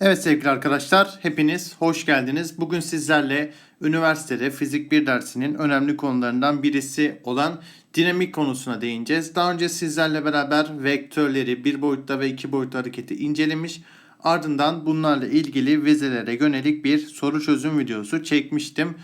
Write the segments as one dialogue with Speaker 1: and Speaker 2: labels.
Speaker 1: Evet sevgili arkadaşlar, hepiniz hoş geldiniz. Bugün sizlerle üniversitede fizik 1 dersinin önemli konularından birisi olan dinamik konusuna değineceğiz. Daha önce sizlerle beraber vektörleri, bir boyutta ve iki boyutlu hareketi incelemiş. Ardından bunlarla ilgili vizelere yönelik bir soru çözüm videosu çekmiştim.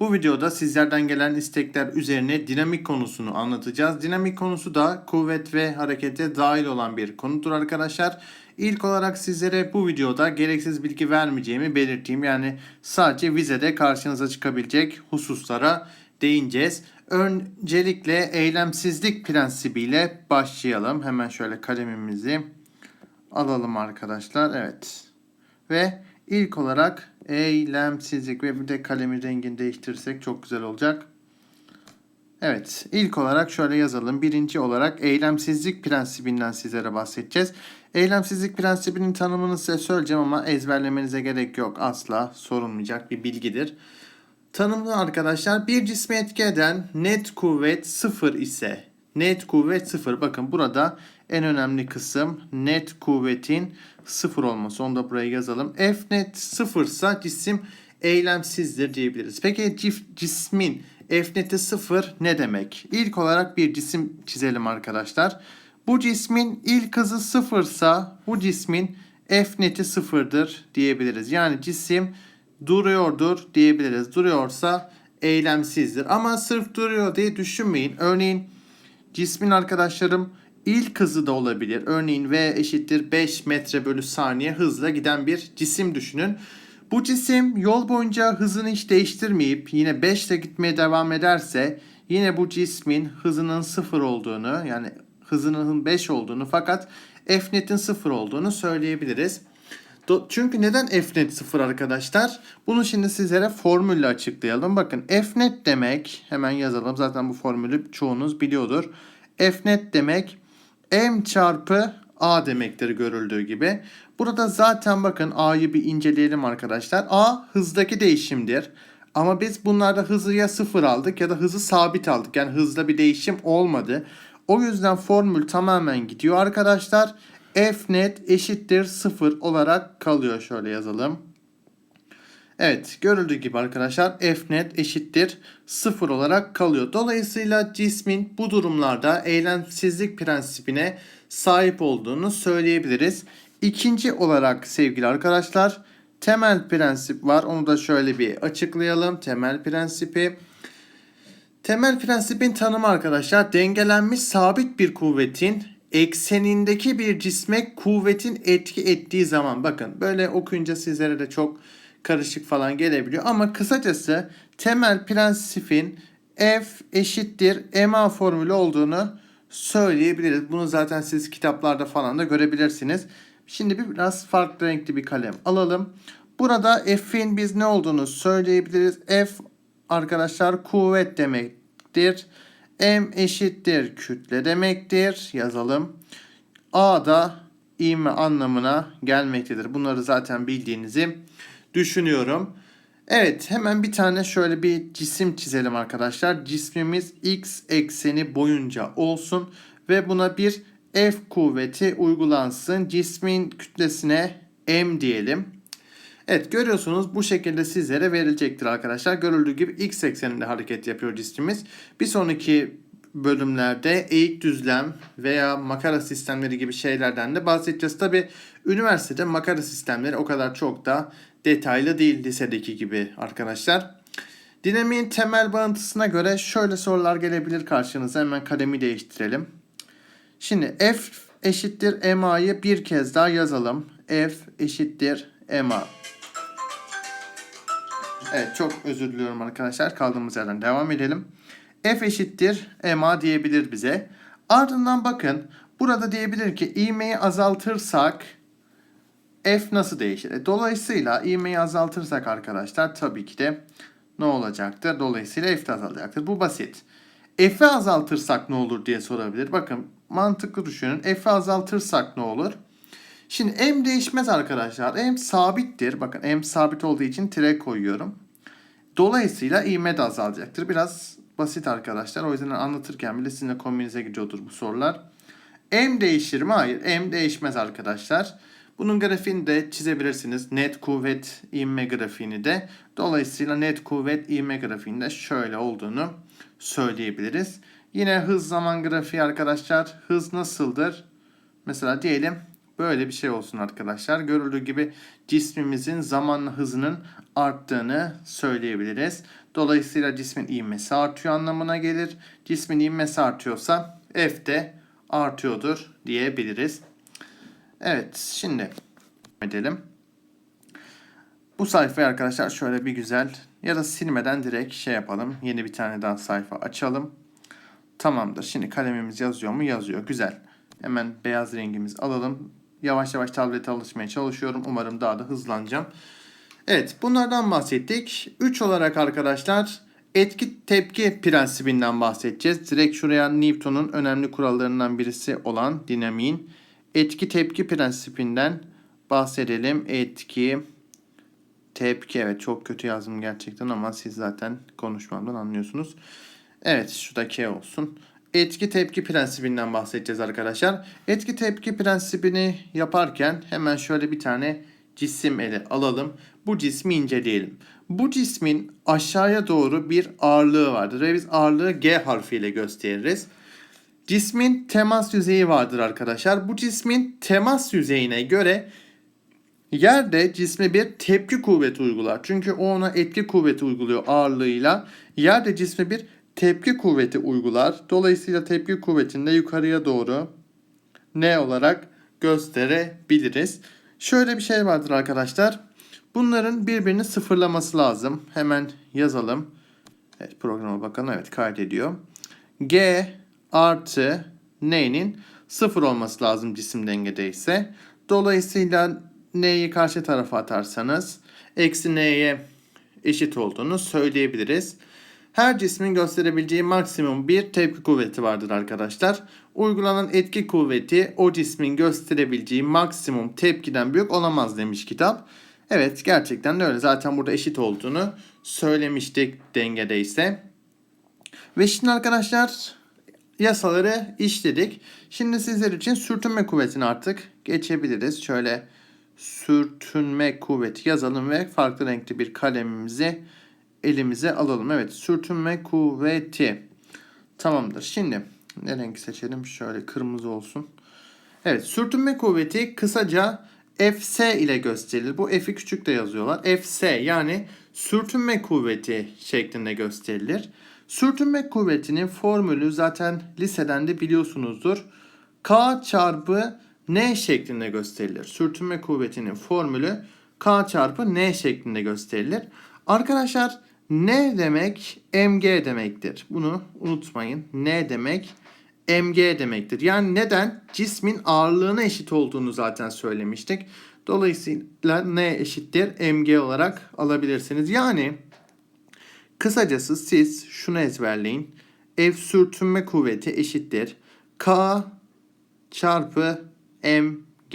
Speaker 1: Bu videoda sizlerden gelen istekler üzerine dinamik konusunu anlatacağız. Dinamik konusu da kuvvet ve harekete dahil olan bir konudur arkadaşlar. İlk olarak sizlere bu videoda gereksiz bilgi vermeyeceğimi belirteyim. Yani sadece vizede karşınıza çıkabilecek hususlara değineceğiz. Öncelikle eylemsizlik prensibiyle başlayalım. Hemen şöyle kalemimizi alalım arkadaşlar. Evet. Ve ilk olarak eylemsizlik ve bir de kalemin rengini değiştirirsek çok güzel olacak. Evet, ilk olarak şöyle yazalım. Birinci olarak eylemsizlik prensibinden sizlere bahsedeceğiz. Eylemsizlik prensibinin tanımını size söyleyeceğim ama ezberlemenize gerek yok. Asla sorulmayacak bir bilgidir. Tanımlı arkadaşlar bir cismi etki eden net kuvvet sıfır ise net kuvvet sıfır. Bakın burada en önemli kısım net kuvvetin sıfır olması. Onu da buraya yazalım. F net sıfırsa cisim eylemsizdir diyebiliriz. Peki cismin F neti sıfır ne demek? İlk olarak bir cisim çizelim arkadaşlar. Bu cismin ilk hızı sıfırsa bu cismin F neti sıfırdır diyebiliriz. Yani cisim duruyordur diyebiliriz. Duruyorsa eylemsizdir. Ama sırf duruyor diye düşünmeyin. Örneğin cismin arkadaşlarım ilk hızı da olabilir. Örneğin V eşittir 5 metre bölü saniye hızla giden bir cisim düşünün. Bu cisim yol boyunca hızını hiç değiştirmeyip yine 5 ile gitmeye devam ederse yine bu cismin hızının sıfır olduğunu yani hızının 5 olduğunu fakat F net'in sıfır olduğunu söyleyebiliriz. Çünkü neden F net sıfır arkadaşlar? Bunu şimdi sizlere formülle açıklayalım. Bakın F net demek hemen yazalım. Zaten bu formülü çoğunuz biliyordur. F net demek m çarpı a demektir görüldüğü gibi. Burada zaten bakın a'yı bir inceleyelim arkadaşlar. a hızdaki değişimdir. Ama biz bunlarda hızı ya sıfır aldık ya da hızı sabit aldık. Yani hızda bir değişim olmadı. O yüzden formül tamamen gidiyor arkadaşlar. F net eşittir sıfır olarak kalıyor. Şöyle yazalım. Evet görüldüğü gibi arkadaşlar F net eşittir 0 olarak kalıyor. Dolayısıyla cismin bu durumlarda eylemsizlik prensibine sahip olduğunu söyleyebiliriz. İkinci olarak sevgili arkadaşlar temel prensip var. Onu da şöyle bir açıklayalım. Temel prensibi. Temel prensibin tanımı arkadaşlar dengelenmiş sabit bir kuvvetin eksenindeki bir cisme kuvvetin etki ettiği zaman bakın böyle okuyunca sizlere de çok karışık falan gelebiliyor ama kısacası temel prensibin F eşittir MA formülü olduğunu söyleyebiliriz. Bunu zaten siz kitaplarda falan da görebilirsiniz. Şimdi bir biraz farklı renkli bir kalem alalım. Burada F'in biz ne olduğunu söyleyebiliriz. F arkadaşlar kuvvet demektir. M eşittir kütle demektir. Yazalım. A da ivme anlamına gelmektedir. Bunları zaten bildiğinizi düşünüyorum. Evet hemen bir tane şöyle bir cisim çizelim arkadaşlar. Cismimiz x ekseni boyunca olsun ve buna bir F kuvveti uygulansın. Cismin kütlesine m diyelim. Evet görüyorsunuz bu şekilde sizlere verilecektir arkadaşlar. Görüldüğü gibi x ekseninde hareket yapıyor cismimiz. Bir sonraki bölümlerde eğik düzlem veya makara sistemleri gibi şeylerden de bahsedeceğiz. Tabi üniversitede makara sistemleri o kadar çok da detaylı değil lisedeki gibi arkadaşlar. Dinamiğin temel bağıntısına göre şöyle sorular gelebilir karşınıza. Hemen kalemi değiştirelim. Şimdi f eşittir ma'yı bir kez daha yazalım. f eşittir ma. Evet çok özür diliyorum arkadaşlar. Kaldığımız yerden devam edelim. F eşittir ma diyebilir bize. Ardından bakın burada diyebilir ki ivmeyi azaltırsak F nasıl değişir? E, Dolayısıyla ivmeyi azaltırsak arkadaşlar tabii ki de ne olacaktır? Dolayısıyla F de azalacaktır. Bu basit. F'i azaltırsak ne olur diye sorabilir. Bakın mantıklı düşünün. F'i azaltırsak ne olur? Şimdi M değişmez arkadaşlar. M sabittir. Bakın M sabit olduğu için tire koyuyorum. Dolayısıyla ivme de azalacaktır. Biraz basit arkadaşlar. O yüzden anlatırken bile sizinle kombinize gidiyordur bu sorular. M değişir mi? Hayır. M değişmez arkadaşlar. Bunun grafiğini de çizebilirsiniz. Net kuvvet ivme grafiğini de. Dolayısıyla net kuvvet ivme grafiğinde şöyle olduğunu söyleyebiliriz. Yine hız zaman grafiği arkadaşlar. Hız nasıldır? Mesela diyelim böyle bir şey olsun arkadaşlar. Görüldüğü gibi cismimizin zamanla hızının arttığını söyleyebiliriz. Dolayısıyla cismin ivmesi artıyor anlamına gelir. Cismin ivmesi artıyorsa F de artıyordur diyebiliriz. Evet şimdi edelim. Bu sayfayı arkadaşlar şöyle bir güzel ya da silmeden direkt şey yapalım. Yeni bir tane daha sayfa açalım. Tamamdır. Şimdi kalemimiz yazıyor mu? Yazıyor. Güzel. Hemen beyaz rengimiz alalım. Yavaş yavaş tablete alışmaya çalışıyorum. Umarım daha da hızlanacağım. Evet bunlardan bahsettik. 3 olarak arkadaşlar etki tepki prensibinden bahsedeceğiz. Direkt şuraya Newton'un önemli kurallarından birisi olan dinamiğin etki tepki prensibinden bahsedelim. Etki tepki evet çok kötü yazdım gerçekten ama siz zaten konuşmamdan anlıyorsunuz. Evet şurada K olsun. Etki tepki prensibinden bahsedeceğiz arkadaşlar. Etki tepki prensibini yaparken hemen şöyle bir tane cisim ele alalım. Bu cismi inceleyelim. Bu cismin aşağıya doğru bir ağırlığı vardır ve biz ağırlığı G harfiyle gösteririz. Cismin temas yüzeyi vardır arkadaşlar. Bu cismin temas yüzeyine göre Yerde cisme bir tepki kuvveti uygular. Çünkü o ona etki kuvveti uyguluyor ağırlığıyla. Yerde cisme bir tepki kuvveti uygular. Dolayısıyla tepki kuvvetini de yukarıya doğru ne olarak gösterebiliriz. Şöyle bir şey vardır arkadaşlar. Bunların birbirini sıfırlaması lazım. Hemen yazalım. Evet programa bakalım. Evet kaydediyor. G artı N'nin sıfır olması lazım cisim dengedeyse. Dolayısıyla N'yi karşı tarafa atarsanız eksi N'ye eşit olduğunu söyleyebiliriz. Her cismin gösterebileceği maksimum bir tepki kuvveti vardır arkadaşlar. Uygulanan etki kuvveti o cismin gösterebileceği maksimum tepkiden büyük olamaz demiş kitap. Evet gerçekten de öyle. Zaten burada eşit olduğunu söylemiştik dengedeyse. Ve şimdi arkadaşlar yasaları işledik. Şimdi sizler için sürtünme kuvvetini artık geçebiliriz. Şöyle sürtünme kuvveti yazalım ve farklı renkli bir kalemimizi elimize alalım. Evet sürtünme kuvveti. Tamamdır. Şimdi ne renk seçelim? Şöyle kırmızı olsun. Evet sürtünme kuvveti kısaca Fs ile gösterilir. Bu F'i küçük de yazıyorlar. Fs yani sürtünme kuvveti şeklinde gösterilir. Sürtünme kuvvetinin formülü zaten liseden de biliyorsunuzdur. K çarpı N şeklinde gösterilir. Sürtünme kuvvetinin formülü K çarpı N şeklinde gösterilir. Arkadaşlar N demek mg demektir. Bunu unutmayın. N demek mg demektir. Yani neden? Cismin ağırlığına eşit olduğunu zaten söylemiştik. Dolayısıyla N eşittir mg olarak alabilirsiniz. Yani kısacası siz şunu ezberleyin. F sürtünme kuvveti eşittir. K çarpı mg.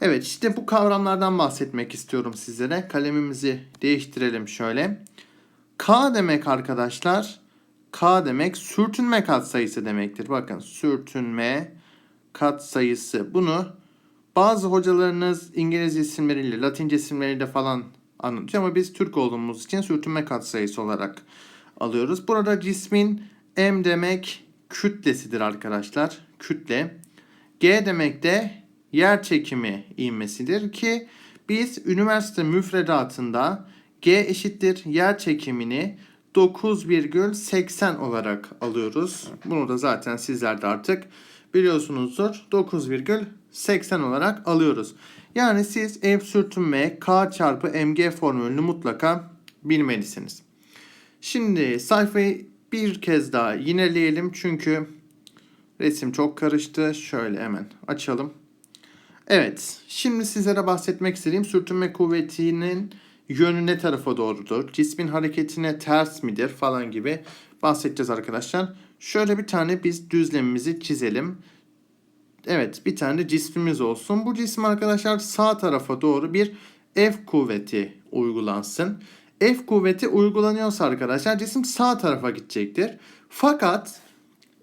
Speaker 1: Evet işte bu kavramlardan bahsetmek istiyorum sizlere. Kalemimizi değiştirelim şöyle. K demek arkadaşlar. K demek sürtünme katsayısı demektir. Bakın sürtünme katsayısı. Bunu bazı hocalarınız İngiliz isimleriyle, Latince isimleriyle falan anlatıyor ama biz Türk olduğumuz için sürtünme katsayısı olarak alıyoruz. Burada cismin M demek kütlesidir arkadaşlar. Kütle. G demek de yer çekimi ivmesidir ki biz üniversite müfredatında G eşittir yer çekimini 9,80 olarak alıyoruz. Bunu da zaten sizler de artık biliyorsunuzdur. 9,80 olarak alıyoruz. Yani siz ev sürtünme K çarpı mg formülünü mutlaka bilmelisiniz. Şimdi sayfayı bir kez daha yineleyelim çünkü resim çok karıştı. Şöyle hemen açalım. Evet, şimdi sizlere bahsetmek istediğim sürtünme kuvvetinin yönü ne tarafa doğrudur? Cismin hareketine ters midir falan gibi bahsedeceğiz arkadaşlar. Şöyle bir tane biz düzlemimizi çizelim. Evet bir tane cismimiz olsun. Bu cisim arkadaşlar sağ tarafa doğru bir F kuvveti uygulansın. F kuvveti uygulanıyorsa arkadaşlar cisim sağ tarafa gidecektir. Fakat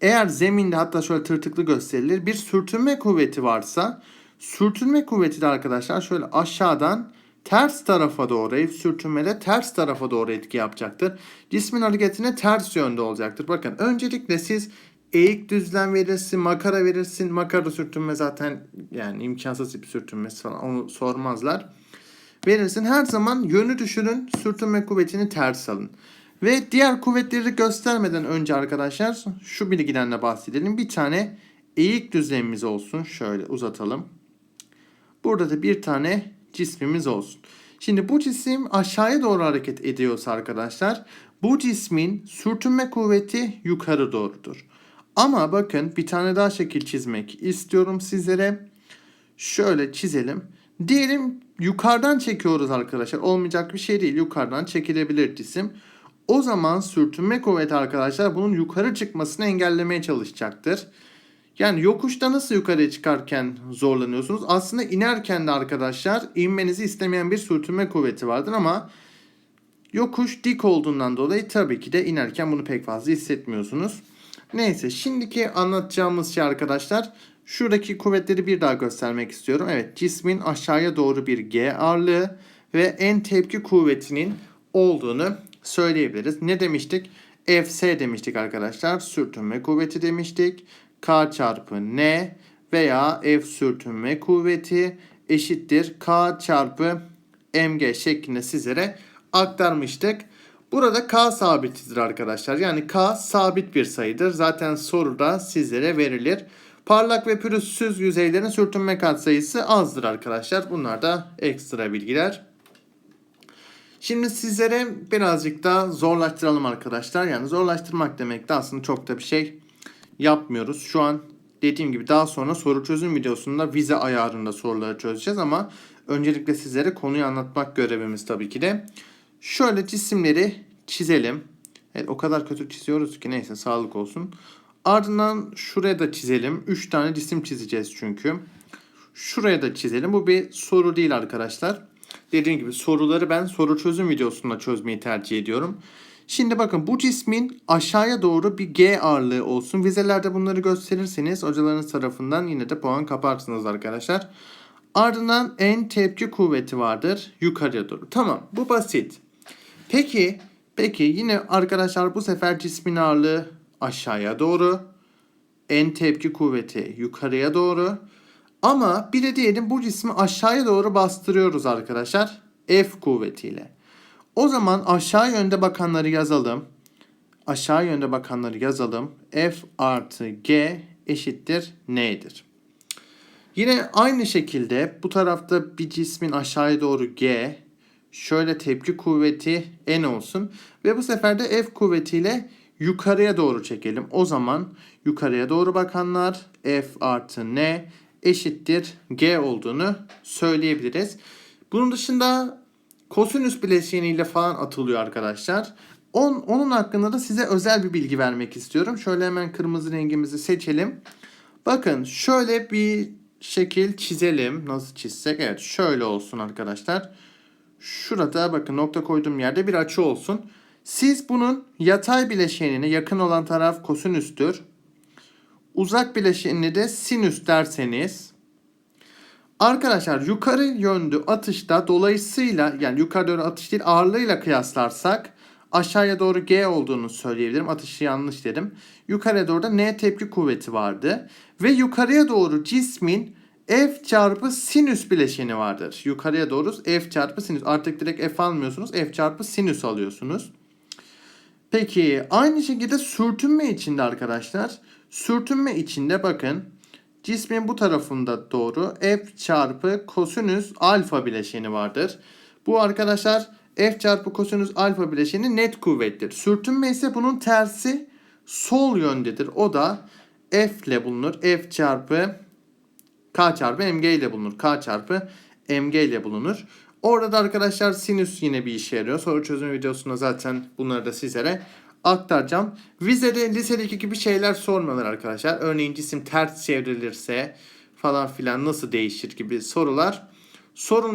Speaker 1: eğer zeminde hatta şöyle tırtıklı gösterilir bir sürtünme kuvveti varsa Sürtünme kuvveti de arkadaşlar şöyle aşağıdan ters tarafa doğru F sürtünmede ters tarafa doğru etki yapacaktır. Cismin hareketine ters yönde olacaktır. Bakın öncelikle siz eğik düzlem verirsin, makara verirsin. Makara sürtünme zaten yani imkansız bir sürtünmesi falan onu sormazlar. Verirsin. Her zaman yönü düşürün, sürtünme kuvvetini ters alın. Ve diğer kuvvetleri göstermeden önce arkadaşlar şu bilgiden de bahsedelim. Bir tane eğik düzlemimiz olsun. Şöyle uzatalım. Burada da bir tane cismimiz olsun. Şimdi bu cisim aşağıya doğru hareket ediyorsa arkadaşlar bu cismin sürtünme kuvveti yukarı doğrudur. Ama bakın bir tane daha şekil çizmek istiyorum sizlere. Şöyle çizelim. Diyelim yukarıdan çekiyoruz arkadaşlar. Olmayacak bir şey değil. Yukarıdan çekilebilir cisim. O zaman sürtünme kuvveti arkadaşlar bunun yukarı çıkmasını engellemeye çalışacaktır. Yani yokuşta nasıl yukarıya çıkarken zorlanıyorsunuz? Aslında inerken de arkadaşlar inmenizi istemeyen bir sürtünme kuvveti vardır ama yokuş dik olduğundan dolayı tabii ki de inerken bunu pek fazla hissetmiyorsunuz. Neyse şimdiki anlatacağımız şey arkadaşlar şuradaki kuvvetleri bir daha göstermek istiyorum. Evet cismin aşağıya doğru bir G ağırlığı ve en tepki kuvvetinin olduğunu söyleyebiliriz. Ne demiştik? Fs demiştik arkadaşlar. Sürtünme kuvveti demiştik. K çarpı N veya F sürtünme kuvveti eşittir K çarpı mg şeklinde sizlere aktarmıştık. Burada K sabitidir arkadaşlar. Yani K sabit bir sayıdır. Zaten soruda sizlere verilir. Parlak ve pürüzsüz yüzeylerin sürtünme katsayısı azdır arkadaşlar. Bunlar da ekstra bilgiler. Şimdi sizlere birazcık daha zorlaştıralım arkadaşlar. Yani zorlaştırmak demek de aslında çok da bir şey yapmıyoruz. Şu an dediğim gibi daha sonra soru çözüm videosunda vize ayarında soruları çözeceğiz ama öncelikle sizlere konuyu anlatmak görevimiz tabii ki de. Şöyle cisimleri çizelim. Evet o kadar kötü çiziyoruz ki neyse sağlık olsun. Ardından şuraya da çizelim. 3 tane cisim çizeceğiz çünkü. Şuraya da çizelim. Bu bir soru değil arkadaşlar. Dediğim gibi soruları ben soru çözüm videosunda çözmeyi tercih ediyorum. Şimdi bakın bu cismin aşağıya doğru bir G ağırlığı olsun. Vizelerde bunları gösterirseniz hocalarınız tarafından yine de puan kaparsınız arkadaşlar. Ardından en tepki kuvveti vardır yukarıya doğru. Tamam bu basit. Peki peki yine arkadaşlar bu sefer cismin ağırlığı aşağıya doğru. En tepki kuvveti yukarıya doğru. Ama bir de diyelim bu cismi aşağıya doğru bastırıyoruz arkadaşlar. F kuvvetiyle. O zaman aşağı yönde bakanları yazalım. Aşağı yönde bakanları yazalım. F artı G eşittir N'dir. Yine aynı şekilde bu tarafta bir cismin aşağıya doğru G, şöyle tepki kuvveti N olsun. Ve bu sefer de F kuvvetiyle yukarıya doğru çekelim. O zaman yukarıya doğru bakanlar F artı N eşittir G olduğunu söyleyebiliriz. Bunun dışında kosinüs bileşeniyle falan atılıyor arkadaşlar. On, onun hakkında da size özel bir bilgi vermek istiyorum. Şöyle hemen kırmızı rengimizi seçelim. Bakın şöyle bir şekil çizelim. Nasıl çizsek? Evet şöyle olsun arkadaşlar. Şurada bakın nokta koyduğum yerde bir açı olsun. Siz bunun yatay bileşenine yakın olan taraf kosinüstür. Uzak bileşenini de sinüs derseniz Arkadaşlar yukarı yönlü atışta dolayısıyla yani yukarı doğru atış değil ağırlığıyla kıyaslarsak aşağıya doğru G olduğunu söyleyebilirim. Atışı yanlış dedim. Yukarıya doğru da N tepki kuvveti vardı. Ve yukarıya doğru cismin F çarpı sinüs bileşeni vardır. Yukarıya doğru F çarpı sinüs. Artık direkt F almıyorsunuz. F çarpı sinüs alıyorsunuz. Peki aynı şekilde sürtünme içinde arkadaşlar. Sürtünme içinde bakın cismin bu tarafında doğru f çarpı kosinüs alfa bileşeni vardır. Bu arkadaşlar f çarpı kosinüs alfa bileşeni net kuvvettir. Sürtünme ise bunun tersi sol yöndedir. O da f ile bulunur. f çarpı k çarpı mg ile bulunur. k çarpı mg ile bulunur. Orada da arkadaşlar sinüs yine bir işe yarıyor. Soru çözüm videosunda zaten bunları da sizlere aktaracağım. Vizede lisedeki gibi şeyler sormuyorlar arkadaşlar. Örneğin cisim ters çevrilirse falan filan nasıl değişir gibi sorular sorulmuyor.